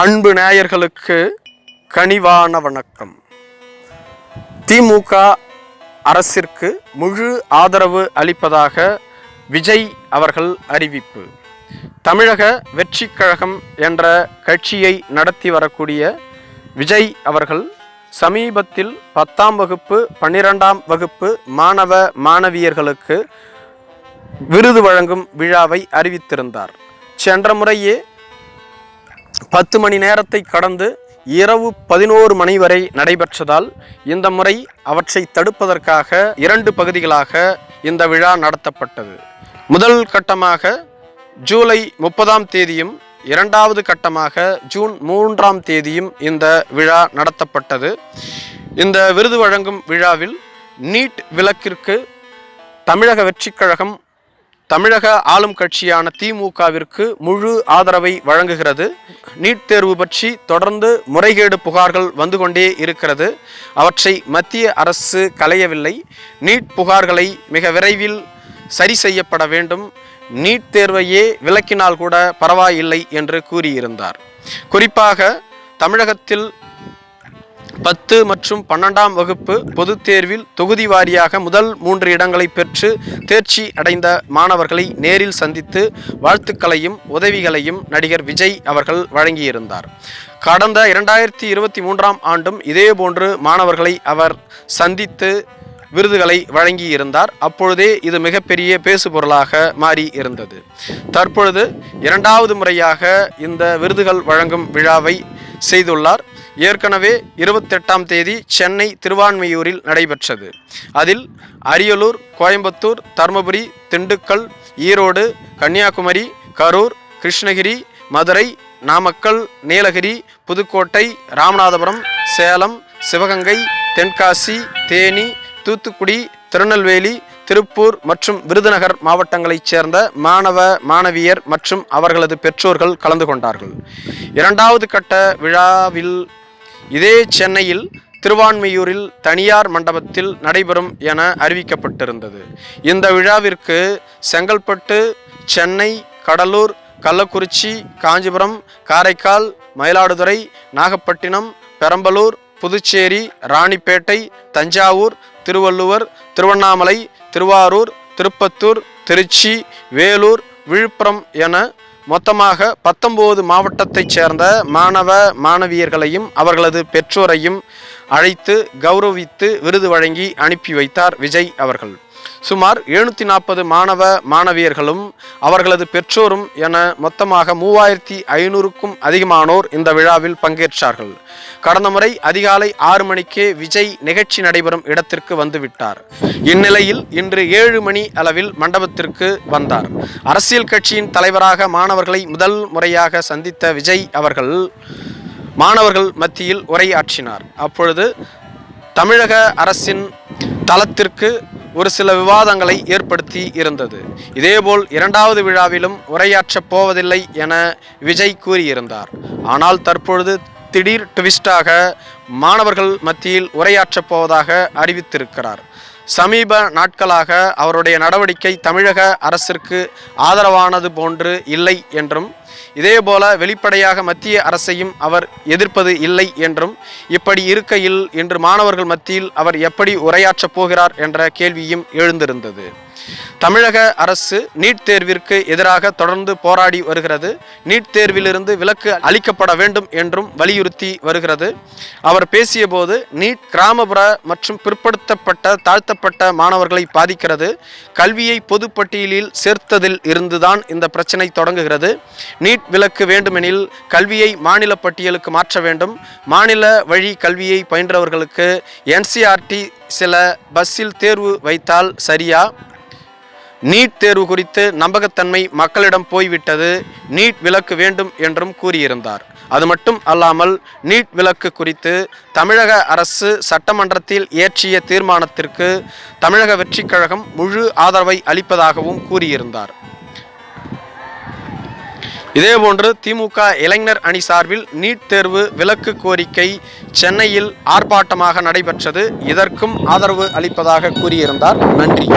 அன்பு நேயர்களுக்கு கனிவான வணக்கம். திமுக அரசிற்கு முழு ஆதரவு அளிப்பதாக விஜய் அவர்கள் அறிவிப்பு. தமிழக வெற்றி கழகம் என்ற கட்சியை நடத்தி வரக்கூடிய விஜய் அவர்கள் சமீபத்தில் பத்தாம் வகுப்பு பன்னிரெண்டாம் வகுப்பு மாணவ மாணவியர்களுக்கு விருது வழங்கும் விழாவை அறிவித்திருந்தார். சென்ற முறையே பத்து மணி நேரத்தை கடந்து இரவு பதினோரு மணி வரை நடைபெற்றதால் இந்த முறை அவற்றை தடுப்பதற்காக இரண்டு பகுதிகளாக இந்த விழா நடத்தப்பட்டது. முதல் கட்டமாக ஜூலை முப்பதாம் தேதியும் இரண்டாவது கட்டமாக ஜூன் மூன்றாம் தேதியும் இந்த விழா நடத்தப்பட்டது. இந்த விருது வழங்கும் விழாவில் நீட் விளக்கிற்கு தமிழக வெற்றிக்கழகம் தமிழக ஆளும் கட்சியான திமுகவிற்கு முழு ஆதரவை வழங்குகிறது. நீட் தேர்வு பற்றி தொடர்ந்து முறைகேடு புகார்கள் வந்து கொண்டே இருக்கிறது. அவற்றை மத்திய அரசு களையவில்லை. நீட் புகார்களை மிக விரைவில் சரி செய்யப்பட வேண்டும். நீட் தேர்வையே விலக்கினால் கூட பரவாயில்லை என்று கூறியிருந்தார். குறிப்பாக தமிழகத்தில் பத்து மற்றும் பன்னெண்டாம் வகுப்பு பொதுத் தேர்வில் தொகுதி வாரியாக முதல் மூன்று இடங்களை பெற்று தேர்ச்சி அடைந்த மாணவர்களை நேரில் சந்தித்து வாழ்த்துக்களையும் உதவிகளையும் நடிகர் விஜய் அவர்கள் வழங்கியிருந்தார். கடந்த இரண்டாயிரத்தி இருபத்தி மூன்றாம் ஆண்டும் இதேபோன்று மாணவர்களை அவர் சந்தித்து விருதுகளை வழங்கியிருந்தார். அப்பொழுதே இது மிகப்பெரிய பேசுபொருளாக மாறி இருந்தது. தற்பொழுது இரண்டாவது முறையாக இந்த விருதுகள் வழங்கும் விழாவை செய்துள்ளார். ஏற்கனவே இருபத்தெட்டாம் தேதி சென்னை திருவான்மையூரில் நடைபெற்றது. அதில் அரியலூர் கோயம்புத்தூர் தருமபுரி திண்டுக்கல் ஈரோடு கன்னியாகுமரி கரூர் கிருஷ்ணகிரி மதுரை நாமக்கல் நீலகிரி புதுக்கோட்டை ராமநாதபுரம் சேலம் சிவகங்கை தென்காசி தேனி தூத்துக்குடி திருநெல்வேலி திருப்பூர் மற்றும் விருதுநகர் மாவட்டங்களைச் சேர்ந்த மாணவ மாணவியர் மற்றும் அவர்களது பெற்றோர்கள் கலந்து கொண்டார்கள். இரண்டாவது கட்ட விழாவில் இதே சென்னையில் திருவான்மையூரில் தனியார் மண்டபத்தில் நடைபெறும் என அறிவிக்கப்பட்டிருந்தது. இந்த விழாவிற்கு செங்கல்பட்டு சென்னை கடலூர் கள்ளக்குறிச்சி காஞ்சிபுரம் காரைக்கால் மயிலாடுதுறை நாகப்பட்டினம் பெரம்பலூர் புதுச்சேரி ராணிப்பேட்டை தஞ்சாவூர் திருவள்ளுவர் திருவண்ணாமலை திருவாரூர் திருப்பத்தூர் திருச்சி வேலூர் விழுப்புரம் என மொத்தமாக பத்தொம்போது மாவட்டத்தைச் சேர்ந்த மாணவ மாணவியர்களையும் அவர்களது பெற்றோரையும் அழைத்து கௌரவித்து விருது வழங்கி அனுப்பி வைத்தார் விஜய் அவர்கள். சுமார் எழுநூற்றி நாற்பது மாணவ மாணவியர்களும் அவர்களது பெற்றோரும் என மொத்தமாக மூவாயிரத்தி ஐநூறுக்கும் அதிகமானோர் இந்த விழாவில் பங்கேற்றார்கள். கடந்த முறை அதிகாலை ஆறு மணிக்கே விஜய் நிகழ்ச்சி நடைபெறும் இடத்திற்கு வந்துவிட்டார். இந்நிலையில் இன்று ஏழு மணி அளவில் மண்டபத்திற்கு வந்தார். அரசியல் கட்சியின் தலைவராக மாணவர்களை முதல் முறையாக சந்தித்த விஜய் அவர்கள் மாணவர்கள் மத்தியில் உரையாற்றினார். அப்பொழுது தமிழக அரசின் தளத்திற்கு ஒரு சில விவாதங்களை ஏற்படுத்தி இருந்தது. இதேபோல் இரண்டாவது விழாவிலும் உரையாற்றப் போவதில்லை என விஜய் கூறியிருந்தார். ஆனால் தற்பொழுது திடீர் ட்விஸ்டாக மாணவர்கள் மத்தியில் உரையாற்றப் போவதாக அறிவித்திருக்கிறார். சமீப நாட்களாக அவருடைய நடவடிக்கை தமிழக அரசிற்கு ஆதரவானது போன்று இல்லை என்றும் இதேபோல வெளிப்படையாக மத்திய அரசையும் அவர் எதிர்ப்பது இல்லை என்றும் இப்படி இருக்கையில் இன்று மாணவர்கள் மத்தியில் அவர் எப்படி உரையாற்றப் போகிறார் என்ற கேள்வியும் எழுந்திருந்தது. தமிழக அரசு நீட் தேர்விற்கு எதிராக தொடர்ந்து போராடி வருகிறது. நீட் தேர்விலிருந்து விலக்கு அளிக்கப்பட வேண்டும் என்றும் வலியுறுத்தி வருகிறது. அவர் பேசியபோது நீட் கிராமப்புற மற்றும் பிற்படுத்தப்பட்ட தாழ்த்த மேற்பட்ட மாணவர்களை பாதிக்கிறது. கல்வியை பொதுப்பட்டியலில் சேர்த்ததில் இருந்துதான் இந்த பிரச்சனை தொடங்குகிறது. நீட் விலக்கு வேண்டுமெனில் கல்வியை மாநில பட்டியலுக்கு மாற்ற வேண்டும். மாநில வழி கல்வியை பயின்றவர்களுக்கு என்சிஆர்டி சில பஸ்ஸில் தேர்வு வைத்தால் சரியா? நீட் தேர்வு குறித்து நம்பகத்தன்மை மக்களிடம் போய்விட்டது. நீட் விலக்கு வேண்டும் என்றும் கூறியிருந்தார். அது மட்டும் அல்லாமல் நீட் விலக்கு குறித்து தமிழக அரசு சட்டமன்றத்தில் இயற்றிய தீர்மானத்திற்கு தமிழக வெற்றிக் கழகம் முழு ஆதரவை அளிப்பதாகவும் கூறியிருந்தார். இதேபோன்று திமுக இளைஞர் அணி சார்பில் நீட் தேர்வு விலக்கு கோரிக்கை சென்னையில் ஆர்ப்பாட்டமாக நடைபெற்றது. இதற்கும் ஆதரவு அளிப்பதாக கூறியிருந்தார். நன்றி.